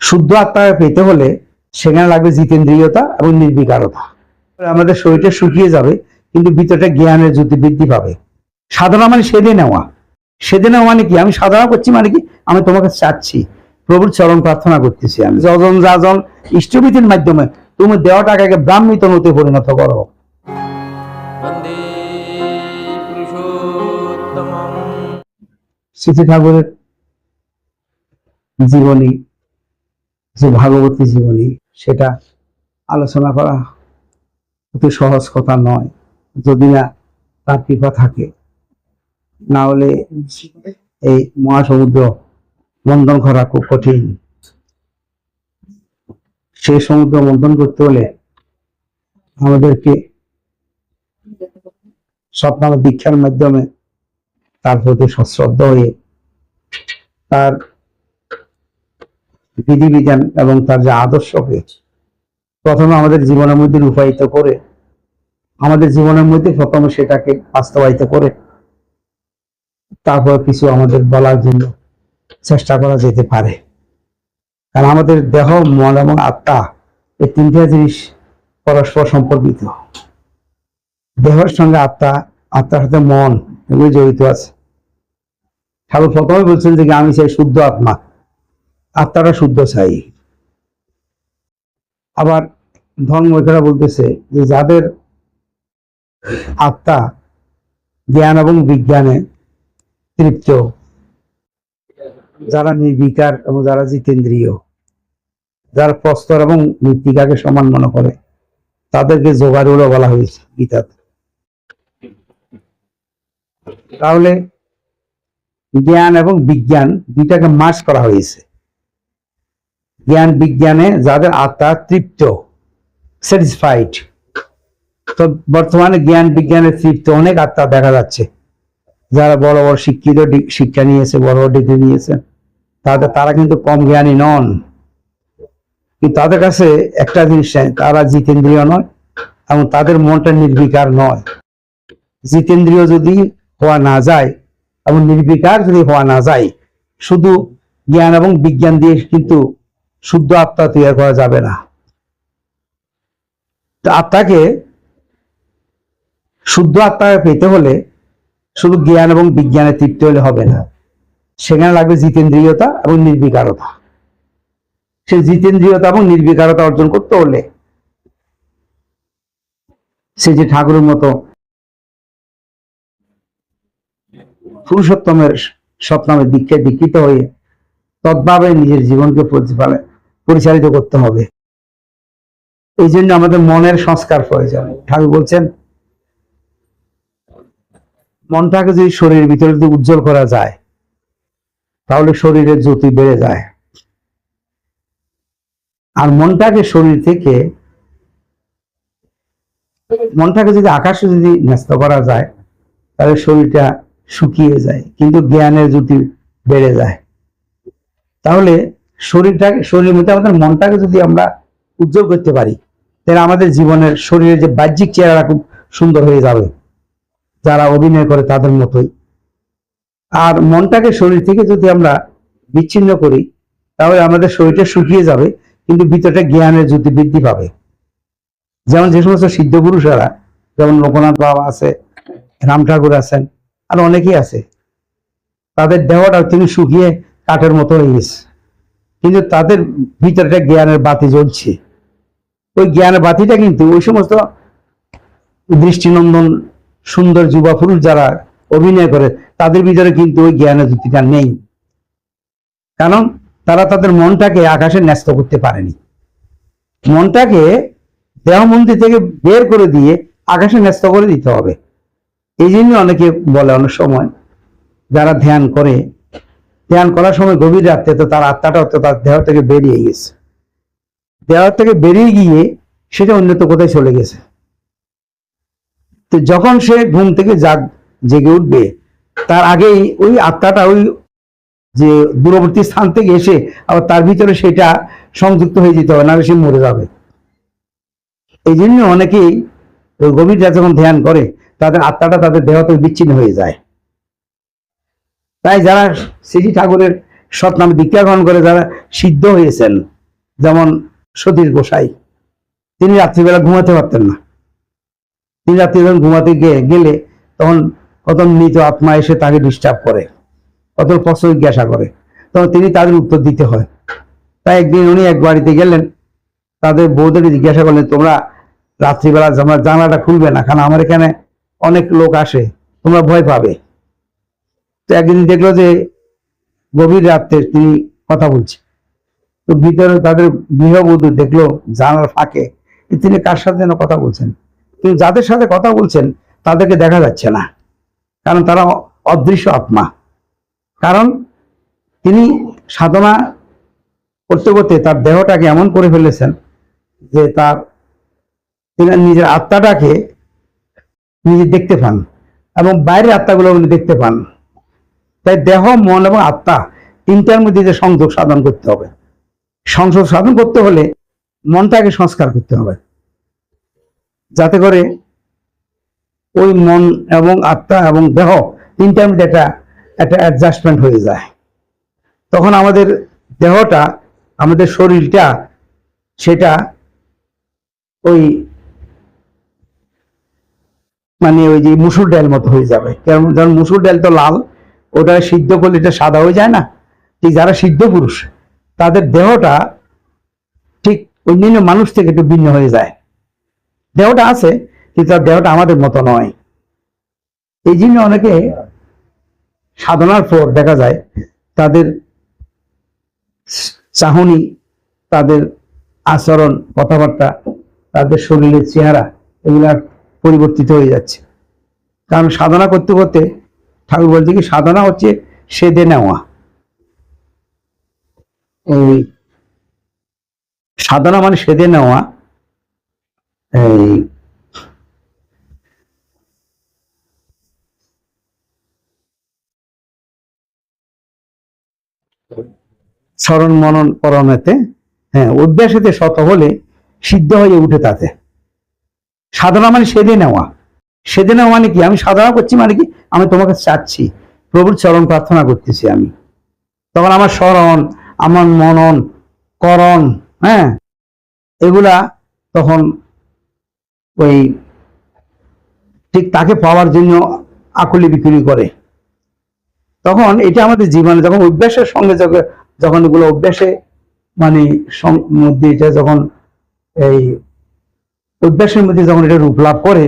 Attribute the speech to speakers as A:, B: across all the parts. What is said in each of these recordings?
A: শুদ্ধ আত্মাকে পেতে হলে সেখানে লাগবে জিতেন্দ্রীয়তা এবং নির্বিকারতা। আমাদের শরীরটা শুকিয়ে যাবে কিন্তু ভিতরটা জ্ঞানের জ্যোতি বৃদ্ধি পাবে। সাধনা মানে সেদে নেওয়া। সেদে নেওয়া মানে কি? আমি সাধনা করছি মানে কি? আমি তোমাকে চাচ্ছি। প্রভুর চরণ প্রার্থনা করতেছি আমি। যজন যাজন ইষ্টবিধির মাধ্যমে তুমি দেওয়া টাকাকে ব্রাহ্মিত হতে পরিণত করো। শ্রীজি ঠাকুরের জীবনী যে ভাগবতী জীবনী, সেটা আলোচনা করা অতি সহজ কথা নয়। যদি না তার কৃপা থাকে, না হলে এই মহাসমুদ্র বন্ধন করা খুব কঠিন। সেই সমুদ্র বন্ধন করতে হলে আমাদেরকে স্বপ্নাম দীক্ষার মাধ্যমে তার প্রতি সশ্রদ্ধ হয়ে তার বিধিবিধান এবং তার যে আদর্শকে প্রথমে আমাদের জীবনের মধ্যে রূপায়িত করে, আমাদের জীবনের মধ্যে প্রথমে সেটাকে বাস্তবায়িত করে, তারপর কিছু আমাদের বলার জন্য চেষ্টা করা যেতে পারে। কারণ আমাদের দেহ, মন এবং আত্মা এই তিনটা জিনিস পরস্পর সম্পর্কিত। দেহের সঙ্গে আত্মা, আত্মার সাথে মন এগুলো জড়িত আছে। ঠাকুর প্রথমে বলছেন যে আমি চাই শুদ্ধ আত্মা। আত্মাটা শুদ্ধ চাই আবার ধর্মকেরা বলতেছে যে যাদের আত্মা জ্ঞান এবং বিজ্ঞানে তৃপ্ত, যারা নির্বিকার এবং যারা জিতেন্দ্রীয়, যারা প্রস্তর এবং মৃত্তিকাকে সমান মনে করে, তাদেরকে যোগারুড়ো বলা হয়েছে গীতাতে। তাহলে জ্ঞান এবং বিজ্ঞান দুইটাকে মাস করা হয়েছে। জ্ঞান বিজ্ঞানে যাদের আত্মা তৃপ্ত স্যাটিসফাইড তো বর্তমানে জ্ঞান বিজ্ঞানের তৃপ্ত অনেক আত্মা দেখা যাচ্ছে। যারা বড় বড় শিক্ষিত শিক্ষা নিয়েছে, বড় বড় ডিগ্রি নিয়েছে, তাদের, তারা কিন্তু কম জ্ঞানী নন। কিন্তু তাদের কাছে একটা জিনিস তারা জিতেন্দ্রীয় নয় এবং তাদের মনটা নির্বিকার নয়। জিতেন্দ্রীয় যদি হওয়া না যায় এবং নির্বিকার যদি হওয়া না যায়, শুধু জ্ঞান এবং বিজ্ঞান দিয়ে কিন্তু শুদ্ধ আত্মা তৈরি করা যাবে না। আত্মাকে শুদ্ধ আত্মাকে পেতে হলে শুধু জ্ঞান এবং বিজ্ঞানে তৃপ্তি হলে হবে না। সেখানে লাগবে জিতেন্দ্রিয়তা এবং নির্বিকারতা। সেই জিতেন্দ্রিয়তা এবং নির্বিকারতা অর্জন করতে হলে সে যে ঠাকুরের মতো পুরুষোত্তমের স্বপ্নামে দীক্ষায় দীক্ষিত হয়ে তদ্ভাবে নিজের জীবনকে প্রতিপালে- পরিচালিত করতে হবে। এই জন্য আমাদের মনের সংস্কার প্রয়োজন। ঠাকুর বলছেন, মনটাকে যদি শরীরের ভিতরে যদি উজ্জ্বল করা যায়, তাহলে শরীরের জ্যোতি বেড়ে যায়। আর মনটাকে শরীর থেকে, মনটাকে যদি আকাশে যদি ন্যস্ত করা যায়, তাহলে শরীরটা শুকিয়ে যায়, কিন্তু জ্ঞানের জ্যোতি বেড়ে যায়। তাহলে শরীরটাকে, শরীরের মধ্যে আমাদের মনটাকে যদি আমরা উজ্জ্বল করতে পারি, তাহলে আমাদের জীবনের শরীরের যে বাহ্যিক চেহারা খুব সুন্দর হয়ে যাবে। যারা অভিনয় করে তাদের মতোই। আর মনটাকে শরীর থেকে যদি আমরা বিচ্ছিন্ন করি, তাহলে আমাদের শরীরটা শুকিয়ে যাবে, কিন্তু ভিতরটা জ্ঞানের জ্যোতি বৃদ্ধি পাবে। যেমন যে সমস্ত সিদ্ধ পুরুষেরা, যেমন লোকনাথ বাবা আছে, রাম ঠাকুর আছেন, আর অনেকেই আছে। তাদের দেহটা তিনি শুকিয়ে কাঠের মতো হয়ে গেছে। কিন্তু তাদের ভিতরটা জ্ঞানের বাতি জ্বলছে। ওই জ্ঞানের বাতিটা কিন্তু ওই সমস্ত দৃষ্টিনন্দন সুন্দর যুবা পুরুষ যারা অভিনয় করে, তাদের ভিতরে কিন্তু ওই জ্ঞানের জ্যোতিটা নেই। কারণ তারা তাদের মনটাকে আকাশে ন্যস্ত করতে পারেনি। মনটাকে দেহমন্ত্রী থেকে বের করে দিয়ে আকাশে ন্যস্ত করে দিতে হবে। এই জন্য অনেকে বলে অনেক সময় যারা ধ্যান করে ধ্যান করার সময় গভীর রাত্রে তো তার আত্মাটা তো তার দেহ থেকে বেরিয়ে গেছে। দেহ থেকে বেরিয়ে গিয়ে সেটা অন্যত কোথায় চলে গেছে? তো যখন সে ঘুম থেকে জাগ, জেগে উঠবে, তার আগেই ওই আত্মাটা ওই যে দূরবর্তী স্থান থেকে এসে আবার তার ভিতরে সেটা সংযুক্ত হয়ে যেতে হবে, নাহলে সে মরে যাবে। এই জন্য অনেকেই ওই গভীর যখন ধ্যান করে, তাদের আত্মাটা তাদের দেহ থেকে বিচ্ছিন্ন হয়ে যায়। তাই যারা শ্রী ঠাকুরের সৎ নামে দীক্ষা গ্রহণ করে যারা সিদ্ধ হয়েছেন। যেমন সতীশ গোসাই। তিনি রাত্রিবেলা ঘুমাতে পারতেন না। তিনি রাত্রি যখন ঘুমাতে গেলে তখন কত মৃত আত্মা এসে তাকে ডিস্টার্ব করে, কত প্রশ্ন জিজ্ঞাসা করে। তখন তিনি তাদের উত্তর দিতে হয়। তাই একদিন উনি এক বাড়িতে গেলেন। তাদের বউদের জিজ্ঞাসা করলেন, তোমরা রাত্রিবেলা জানালাটা খুলবে না? কারণ আমার এখানে অনেক লোক আসে। তোমরা ভয় পাবে। তো একদিন দেখল যে গভীর রাত্রে তিনি কথা বলছে। তো ভিতরে তাদের গৃহবধূ দেখল জানার ফাঁকে তিনি কার সাথে যেন কথা বলছেন। কিন্তু যাদের সাথে কথা বলছেন তাদেরকে দেখা যাচ্ছে না, কারণ তারা অদৃশ্য আত্মা। কারণ তিনি সাধনা করতে করতে তার দেহটাকে এমন করে ফেলেছেন যে তার তিনি নিজের আত্মাটাকে নিজে দেখতে পান এবং বাইরের আত্মাগুলো উনি দেখতে পান। তাই দেহ, মন এবং আত্মা তিনটার মধ্যে যে সংযোগ সাধন করতে হবে। সংযোগ সাধন করতে হলে মনটাকে সংস্কার করতে হবে। যাতে করে ওই মন এবং আত্মা এবং দেহ তিনটার মধ্যে একটা একটা অ্যাডজাস্টমেন্ট হয়ে যায়। তখন আমাদের দেহটা, আমাদের শরীরটা, সেটা ওই মানে ওই যে মুসুর ডাল মতো হয়ে যাবে। কারণ যেমন মুসুর ডাল তো লাল ওটা সিদ্ধ করলে এটা সাদা হয়ে যায় না। ঠিক যারা সিদ্ধ পুরুষ, তাদের দেহটা ঠিক অন্যান্য মানুষ থেকে একটু ভিন্ন হয়ে যায়। দেহটা আছে, কিন্তু তার দেহটা আমাদের মতো নয়। এই জন্য অনেকে সাধনার পর দেখা যায়, তাদের চাহনি, তাদের আচরণ, কথাবার্তা, তাদের শরীরের চেহারা, এগুলা পরিবর্তিত হয়ে যাচ্ছে। কারণ সাধনা করতে করতে ঠাকুর বলছে কি, সাধনা হচ্ছে সেদে নেওয়া। এই সাধনা মানে সেদে নেওয়া। এই স্মরণ মনন করণেতে হ্যাঁ অভ্যাসেতে শত হলে সিদ্ধ হয়ে উঠে তাতে। সাধনা মানে সেদে নেওয়া। সেদে নেওয়া মানে কি, আমি সাধনা করছি মানে কি, আমি তোমাকে চাচ্ছি। প্রভুর চরণ প্রার্থনা করতেছি আমি। তখন আমার স্মরণ, আমার মনন, করণ হ্যাঁ এগুলা তখন ওই ঠিক তাকে পাওয়ার জন্য আকুলি বিক্রি করে। তখন এটা আমাদের জীবনে যখন অভ্যাসের সঙ্গে যখন এগুলো অভ্যাসে মানে মধ্যে এটা যখন এই অভ্যাসের মধ্যে যখন এটা রূপ লাভ করে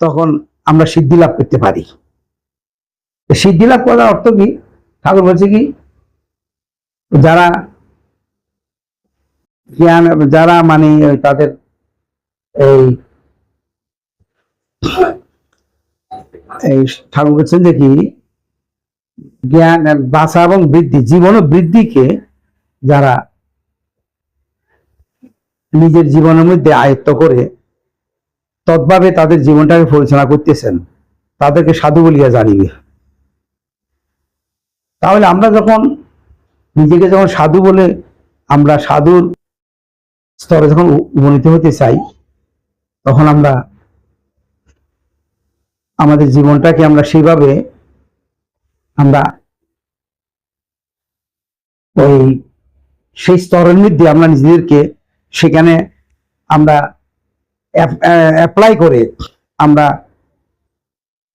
A: তখন আমরা সিদ্ধি লাভ করতে পারি। সিদ্ধি লাভ করার অর্থ কি? ঠাকুর বলছে কি, যারা জ্ঞান, যারা মানে তাদের এই ঠাকুর বলছেন যে কি, জ্ঞান বাঁচা এবং বৃদ্ধি, জীবন ও বৃদ্ধিকে যারা নিজের জীবনের মধ্যে আয়ত্ত করে তৎভাবে তাদের জীবনটাকে পরিচালনা করতেছেন। তাদেরকে সাধু বলিয়া জানিবে। তাহলে আমরা যখন নিজেকে যখন সাধু বলে আমরা সাধুর স্তরে যখন উপনীত হতে চাই, তখন আমরা আমাদের জীবনটাকে আমরা সেইভাবে আমরা ওই সেই স্তরের মধ্যে আমরা নিজেদেরকে সেখানে আমরা অ্যাপ্লাই করে আমরা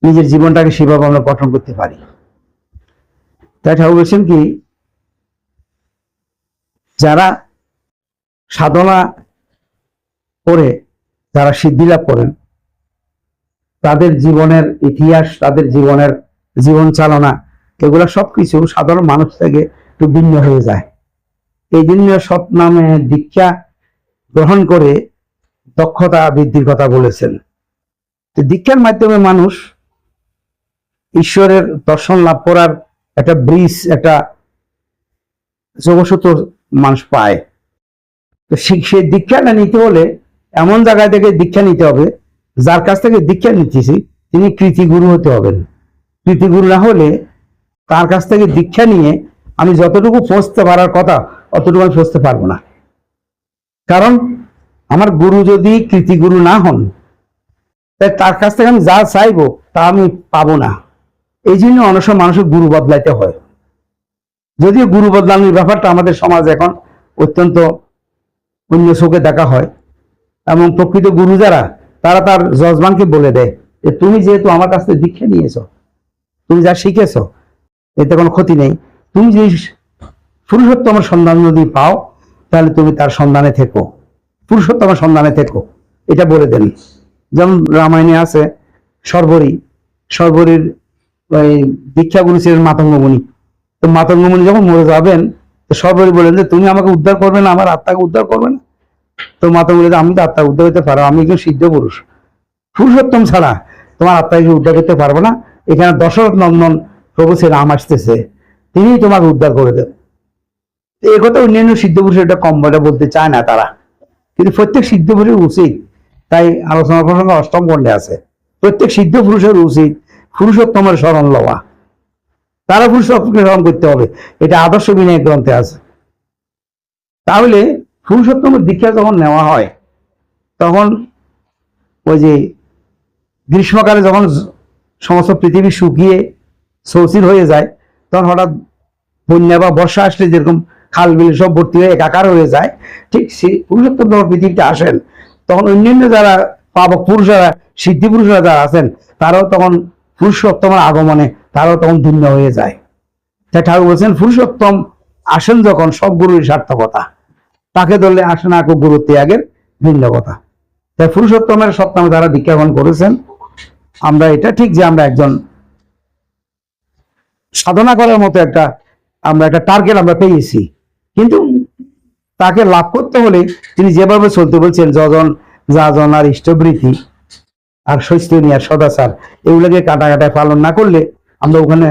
A: নিজের জীবনটাকে সেভাবে আমরা গঠন করতে পারি। তাই ঠাকুর বলছেন কি, যারা সাধনা করে, যারা সিদ্ধি লাভ করেন, তাদের জীবনের ইতিহাস, তাদের জীবনের জীবন চালনা, এগুলো সবকিছু সাধারণ মানুষ থেকে একটু ভিন্ন হয়ে যায়। এই জন্য সৎ নামে দীক্ষা গ্রহণ করে দক্ষতা বৃদ্ধির কথা বলেছেন। দীক্ষার মাধ্যমে মানুষ ঈশ্বরের দর্শন লাভ করার একটা ব্রিজ, একটা যোগসূত্র মানুষ পায়। তো সেই দীক্ষাটা নিতে হলে এমন জায়গা থেকে দীক্ষা নিতে হবে, যার কাছ থেকে দীক্ষা নিতেছি তিনি কৃতি গুরু হতে হবেন। কৃতি গুরু না হলে তার কাছ থেকে দীক্ষা নিয়ে আমি যতটুকু পৌঁছতে পারার কথা, অতটুকু আমি পৌঁছতে পারব না। কারণ আমার গুরু যদি কৃতি গুরু না হন তাই তার কাছ থেকে আমি যা চাইব, তা আমি পাবো না। এই জন্য অনেক মানুষের গুরু বদলাইতে হয়। যদিও গুরু বদলানোর ব্যাপারটা আমাদের সমাজ এখন অত্যন্ত অন্য চোখে দেখা হয়। এবং প্রকৃত গুরু যারা, তারা তার যজমানকে বলে দেয় যে, তুমি যেহেতু আমার কাছ থেকে দীক্ষা নিয়েছো, তুমি যা শিখেছো, এতে কোনো ক্ষতি নেই। তুমি যদি পুরুষোত্তমের সন্ধান যদি পাও, তাহলে তুমি তার সন্ধানে থেকো। পুরুষোত্তমের সন্ধানে থেকো। এটা বলে দেন। যেমন রামায়ণে আছে, সর্বরী, সর্বরীর ওই দীক্ষা গুরু ছিলেন মাতঙ্গমণি। তো মাতঙ্গমণি যখন মরে যাবেন, তো সর্বরী বলেন যে, তুমি আমাকে উদ্ধার করবে না, আমার আত্মাকে উদ্ধার করবে না? তো মাতঙ্গমণি আমি তো আত্মা উদ্ধার হতে পারো আমি একজন সিদ্ধ পুরুষ। পুরুষোত্তম ছাড়া তোমার আত্মাকে উদ্ধার করতে পারব না। এখানে দশরথ নন্দন প্রভু সে রাম আসতেছে তিনি তোমাকে উদ্ধার করে দেবেন এ কথা অন্যান্য সিদ্ধ পুরুষের এটা কম বলে বলতে চায় না তারা। কিন্তু প্রত্যেক সিদ্ধ পুরুষের উচিত, তাই আলোচনা প্রসঙ্গ অষ্টম খণ্ডে আছে, প্রত্যেক সিদ্ধ পুরুষের উচিত পুরুষোত্তমের স্মরণ লওয়া। তারা পুরুষোত্তমকে স্মরণ করতে হবে, এটা আদর্শ বিনয় গ্রন্থে আছে। তাহলে পুরুষোত্তমের দীক্ষা যখন নেওয়া হয়, তখন ওই যে গ্রীষ্মকালে যখন সমস্ত পৃথিবী শুকিয়ে শৌচির হয়ে যায়, তখন হঠাৎ বন্যা বা বর্ষা আসলে যেরকম খাল বিল সব ভর্তি হয়ে একাকার হয়ে যায়। ঠিক সেই পুরুষোত্তম যখন পৃথিবীতে আসেন, তখন অন্যান্য যারা পাবক পুরুষরা, সিদ্ধি পুরুষরা যারা আছেন, তারাও তখন পুরুষোত্তমের আগমনে তারাও তখন ভিন্ন হয়ে যায়। তাই ঠাকুর বলছেন, পুরুষোত্তম আসেন যখন, সব গুরুর সার্থকতা। তাকে ধরলে আসে না কো গুরু ত্যাগের ভিন্ন কথা তাই পুরুষোত্তমের সপ্তমে তারা গ্রহণ করেছেন। আমরা এটা ঠিক যে আমরা একজন সাধনা করার মতো একটা, আমরা একটা টার্গেট আমরা পেয়েছি। কিন্তু তাকে লাভ করতে হলে তিনি যেভাবে চলতে বলছেন, যজন, যাজন আর ইষ্টবৃত্তি আর শৈস্তনী আর সদাচার, এগুলোকে কাটা কাটায় পালন না করলে আমরা ওখানে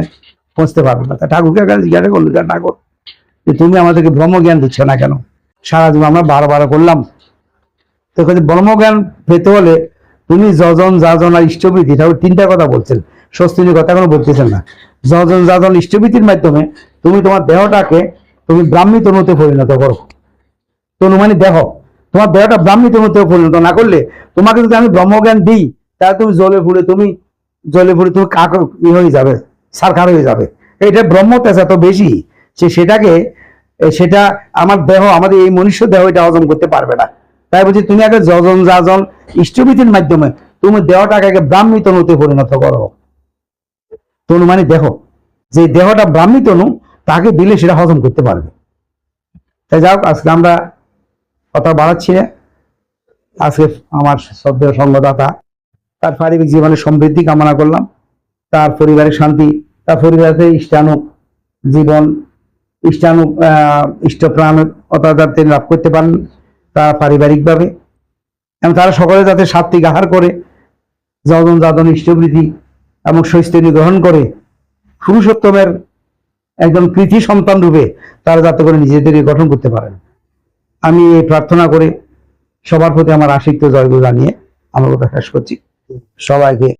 A: পৌঁছতে পারব না। ঠাকুরকে জিজ্ঞাসা করল, যে ঠাকুর, যে তুমি আমাদেরকে ব্রহ্মজ্ঞান দিচ্ছ না কেন? সারা জীবন আমরা বারো বারো করলাম। তো ব্রহ্মজ্ঞান পেতে হলে তুমি যজন, যাজন আর ইষ্টবৃত্তি, ঠাকুর তিনটা কথা বলছেন। স্বস্তিনীর কথা কোনো বলতেছেন না। যজন, যাজন, ইষ্টবৃত্তির মাধ্যমে তুমি তোমার দেহটাকে তুমি ব্রাহ্মী তনুতে পরিণত করো। তনু মানে দেহ তোমার দেহটা ব্রাহ্মী তনুতে পরিণত না করলে তোমাকে যদি আমি ব্রহ্মজ্ঞান দিই, তাহলে তুমি জলে ফুলে তুমি জলে ফুলে তুমি কাক ই হয়ে যাবে, সারখার হয়ে যাবে। এটা ব্রহ্ম তেজ এত বেশি সে সেটাকে সেটা আমার দেহ, আমাদের এই মনুষ্য দেহ এটা হজম করতে পারবে না। তাই বলছি, তুমি আগে যজন যাজন ইষ্টবিধির মাধ্যমে তুমি দেহটাকে আগে ব্রাহ্মী তনুতে পরিণত করো। তনু মানে দেহ যে দেহটা ব্রাহ্মী তনু তাকে দিলে সেটা হজম করতে পারবে। তাই যাক আজকে আমরা কথা বাড়াচ্ছি না। আজকে আমার শ্রদ্ধেয় সঙ্গদাতা তার পারিবারিক জীবনে সমৃদ্ধি কামনা করলাম। তার পরিবারের শান্তি তার পরিবারের ইষ্টানু জীবন ইষ্টানু আহ, ইষ্টপ্রাণ অর্থাৎ তিনি লাভ করতে পারেন তা পারিবারিকভাবে। এবং তারা সকলে যাতে সাত্বিক আহার করে যজন যাদন ইষ্টবৃদ্ধি এবং শৈস্তনী গ্রহণ করে পুরুষোত্তমের একজন কৃতি সন্তান রূপে তারা যাতে করে নিজেদেরকে গঠন করতে পারেন আমি এই প্রার্থনা করে সবার প্রতি আমার আশিক্ত জয়গুলো জানিয়ে আমার কথা শেষ করছি। সবাইকে